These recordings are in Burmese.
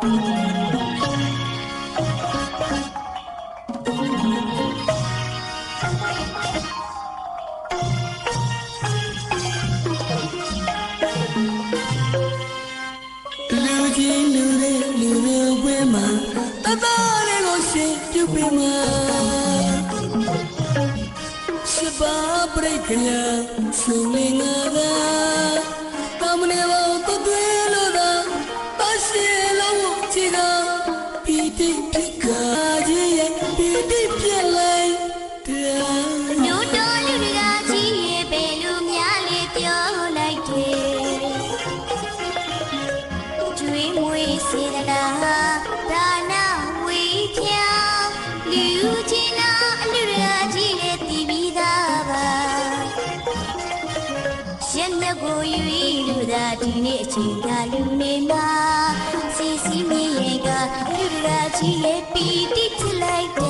Sebab mereka suling ada Tak menewau ကကြီးရဲ့တည်ပြီးသားပါရှင်မြတ်ကိုယူလူသာဒီနေ့အချိန်ကလူနေမှာစီစီမီရဲ့ကလူတွေကကြီးရဲ့ပီတိချလိုက်တာလူကြီးလူတဲ့လူတော်ပြမှာတသားလေးကိုရှင်ပြုပေးမှာစပါပရိကယ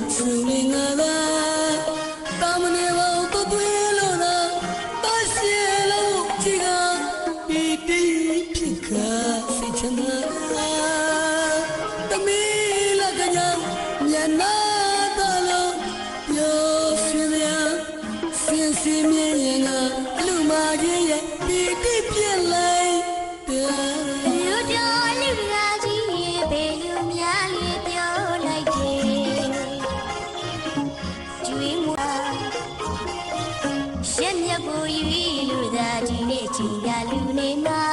သာဒီနေ့အချိန်ကလူနေမှာ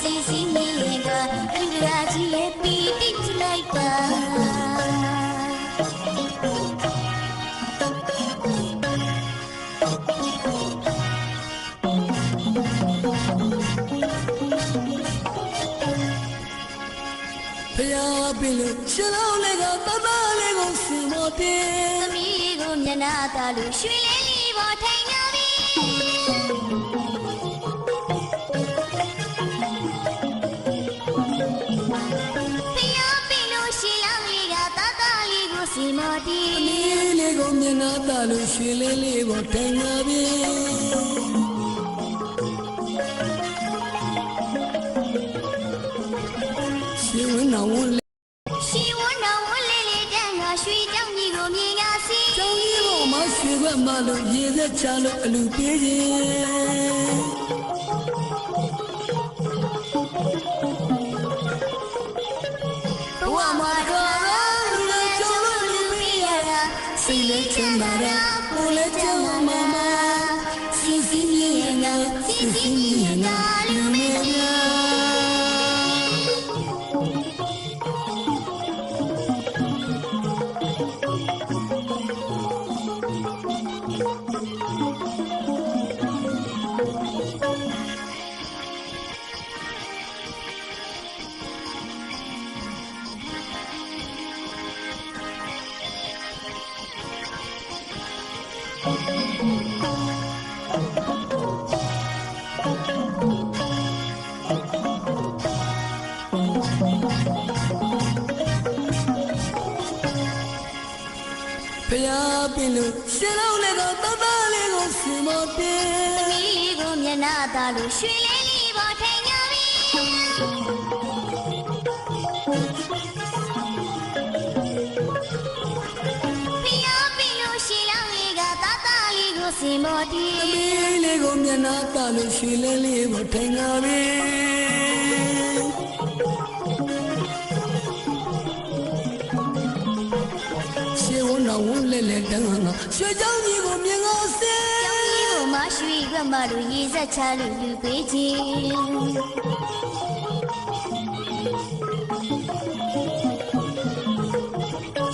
စီစီမီရဲ့ကလူရာ ဖျားပြီလို့ရှင်တော်လေးကတသားလေးကိုစင်မတည်သမီးကိုမျက်နှာသာလို့ရွှေလေးလေးပေါ်ထိုင်နေပြီဖျားပြီလို့ရှီလောင်လေးကတသားလေးကိုစီမတီဒီလေးကိုမျက်နှာတလို့ရွှေလေးလေးကိုထိုင်လာပြီ ရှင်ဝင်းတော်ဝန်လေးရှီဝန်းတော်ဝန်းလေးလေးတန်းကရွှေကြောင်ကြီးကိုမြင်ရစီကျောင်းကြီးပေါ်မှာရွှေဘက်မှလို့ရေသက်ချလို့အလူပေးခြင်းဘဝမှာတော့ င်လို့ရှင်တော်လည်းတော့တသားလေးကိုစင်မတည်သမီးကိုမျက်နှာသာလို့ရွှေလေးလေးပေါ်ထိုင်နေပြီဖျားပြီလို့ရှီလောင်လေးကတသားလေးကိုစီမတီသမီးလေးကိုမျက်နှာတလို့ရွှေလေးလေးကိုထိုင်လာပြီ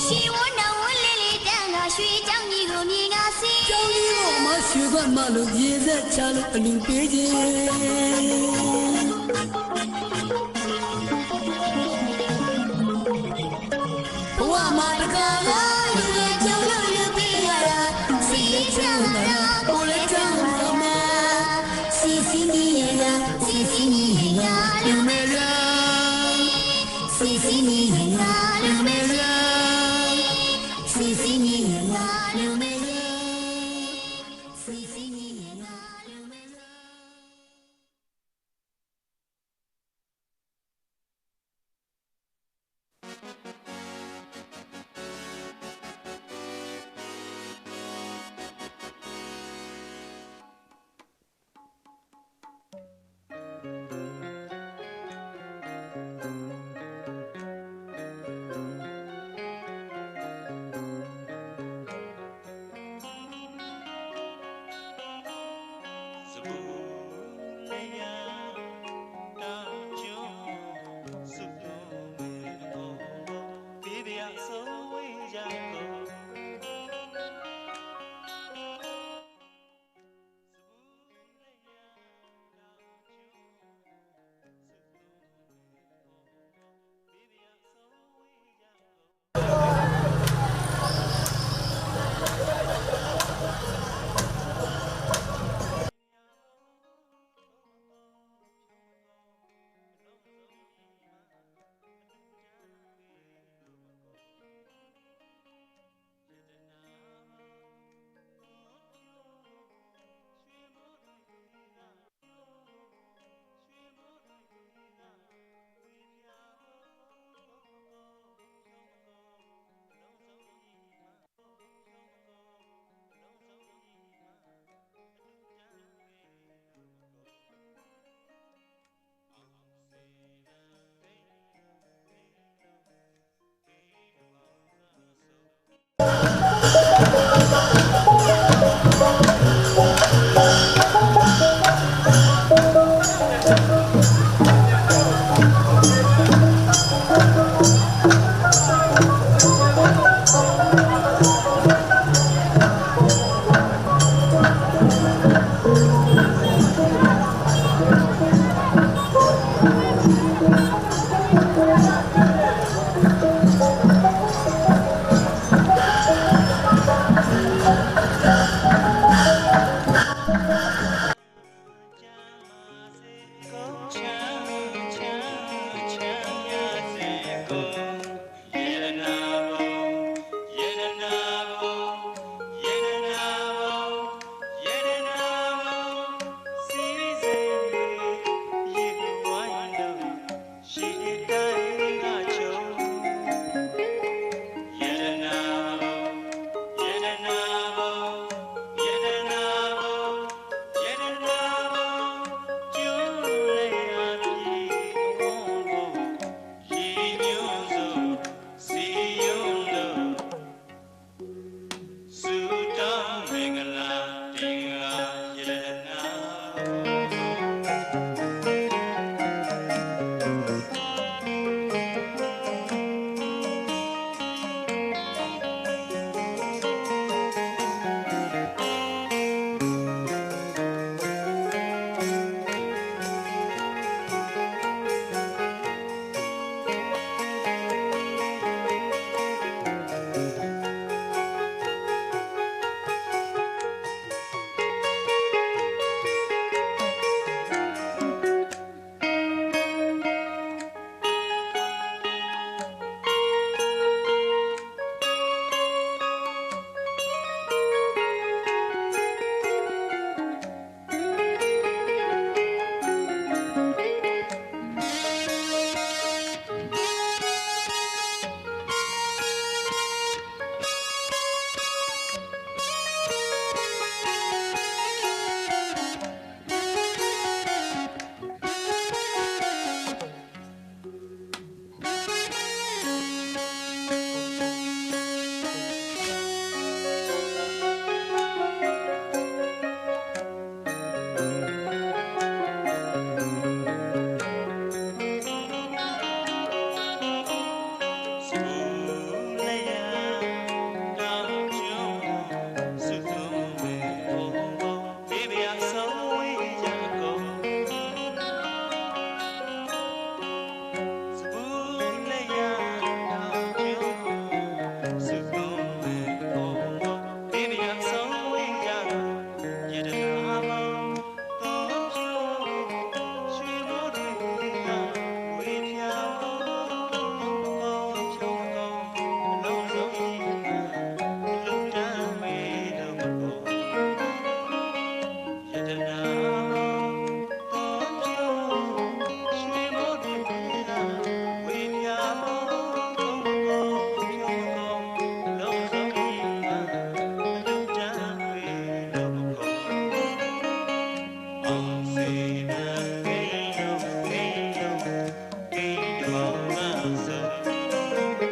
ရှင်ဝနာဝလဲလဲတန်းငါရွှေကြောင်းကြီးကိုမြင်ငါစဲကျောင်းကြီးကိုမရွှေခွက်မလို့ရေဆက်ချလို့လူပေးခြင်းရှီဝန်းတော်ဝန်းလေးလေးတန်းကရွှေကျောင်းကြီး